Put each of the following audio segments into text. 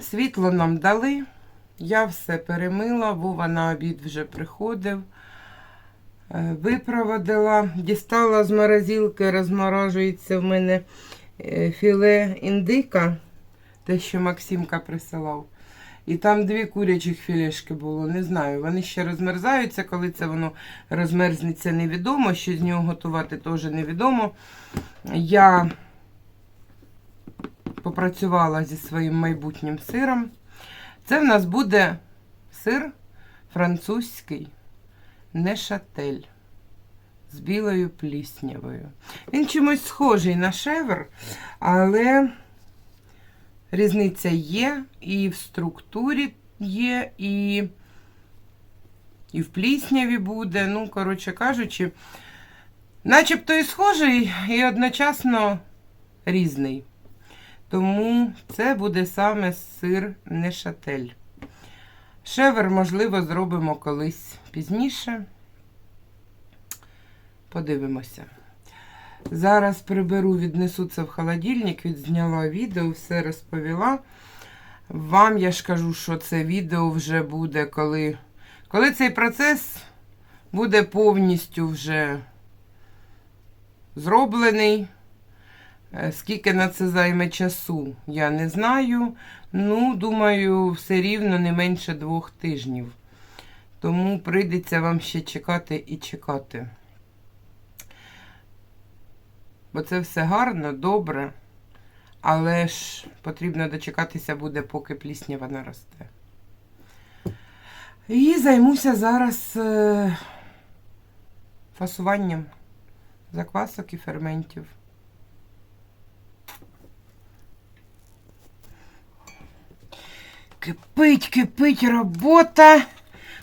Світло нам дали. Я все перемила, Вова на обід вже приходив. Е, Випроводила, дістала з морозилки, розморожується в мене е, філе індика, те, що Максимка присилав. І там дві курячих філешки було. Не знаю. Вони ще розмерзаються. Коли це воно розмерзнеться, невідомо. Що з нього готувати теж невідомо. Я попрацювала зі своїм майбутнім сиром. Це в нас буде сир французький нешатель з білою пліснявою. Він чимось схожий на шевр, але різниця є і в структурі є, і, і в плісняві буде. Ну, коротше кажучи, начебто і схожий, і одночасно різний. Тому це буде саме сир нешатель. Шевер, можливо, зробимо колись пізніше. Подивимося. Зараз приберу, віднесу це в холодильник, відзняла відео, все розповіла. Вам я ж кажу, що це відео вже буде, коли, коли цей процес буде повністю вже зроблений. Е, Скільки на це займе часу, я не знаю. Ну, думаю, все рівно не менше двох тижнів. Тому прийдеться вам ще чекати і чекати. Бо це все гарно, добре, але ж потрібно дочекатися буде, поки пліснява наросте. І займуся зараз е, фасуванням заквасок і ферментів. Кипить, кипить робота,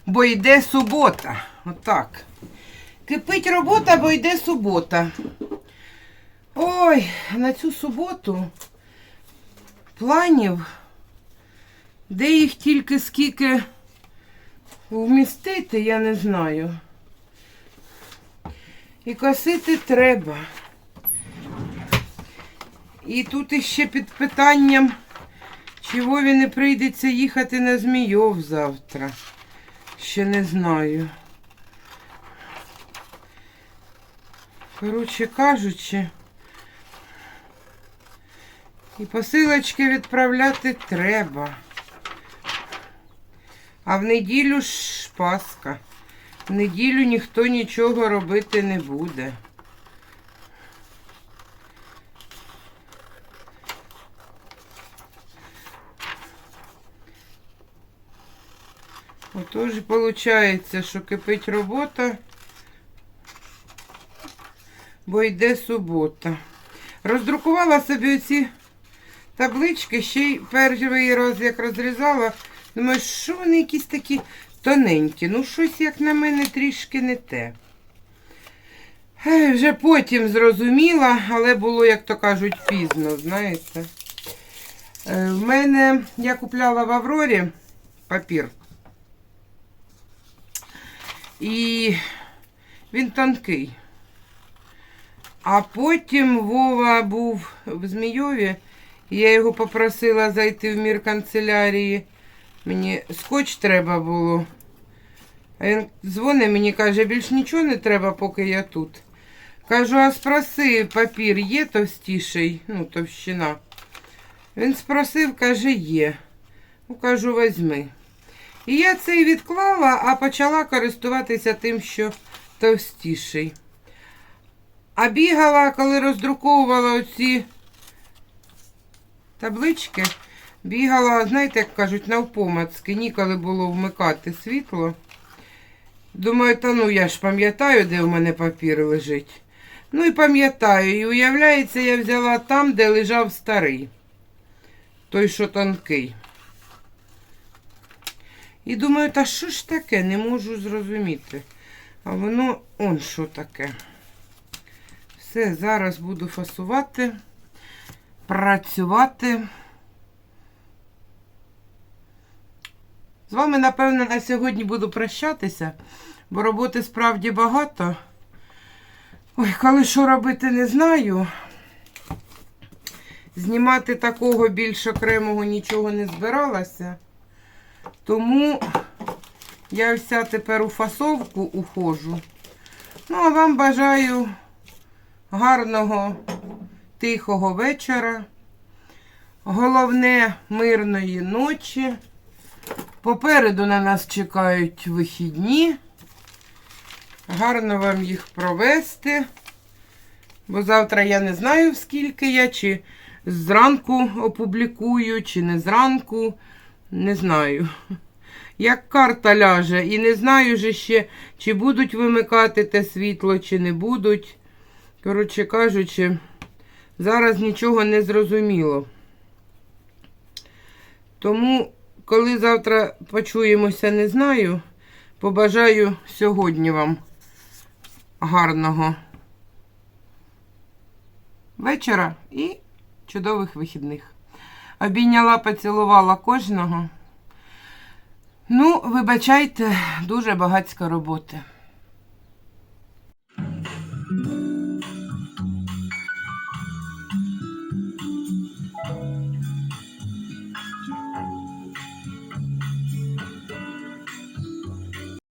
бо йде субота. Отак. Кипить робота, бо йде субота. Ой, на цю суботу планів, де їх тільки скільки вмістити, я не знаю. І косити треба. І тут іще під питанням. Чи Вові не прийдеться їхати на Змійов завтра? Ще не знаю. Коротше кажучи, і посилочки відправляти треба. А в неділю ж Пасха. В неділю ніхто нічого робити не буде. Отож, виходить, що кипить робота, бо йде субота. Роздрукувала собі оці таблички, ще й перший раз як розрізала. Думаю, що вони якісь такі тоненькі. Ну, щось, як на мене, трішки не те. Вже потім зрозуміла, але було, як то кажуть, пізно, знаєте. Е, В мене я купляла в Аврорі папір. І він тонкий. А потім Вова був в Змійові, я його попросила зайти в мір канцелярії. Мені скотч треба було. А він дзвонить мені, каже, більш нічого не треба, поки я тут. Кажу, а спроси, папір є товстіший, ну, товщина. Він спросив, каже, є. Ну, кажу, возьми. І я цей відклала, а почала користуватися тим, що товстіший. А бігала, коли роздруковувала оці таблички, бігала, знаєте, як кажуть, навпомацки, ніколи було вмикати світло. Думаю, та ну я ж пам'ятаю, де в мене папір лежить. Ну і пам'ятаю, і уявляється, я взяла там, де лежав старий. Той, що тонкий. І думаю, та що ж таке, не можу зрозуміти. А воно он що таке. Все, зараз буду фасувати, працювати. З вами, напевно, на сьогодні буду прощатися, бо роботи справді багато. Ой, коли що робити, не знаю. Знімати такого більш окремого нічого не збиралася. Тому я вся тепер у фасовку ухожу. Ну, а вам бажаю гарного, тихого вечора. Головне мирної ночі. Попереду на нас чекають вихідні. Гарно вам їх провести. Бо завтра я не знаю, скільки я, чи зранку опублікую, чи не зранку. Не знаю. Як карта ляже, і не знаю же ще, чи будуть вимикати те світло, чи не будуть. Коротше кажучи, зараз нічого не зрозуміло. Тому, коли завтра почуємося, не знаю, побажаю сьогодні вам гарного вечора і чудових вихідних. Обійняла, поцілувала кожного. Ну, вибачайте, дуже багатська роботи.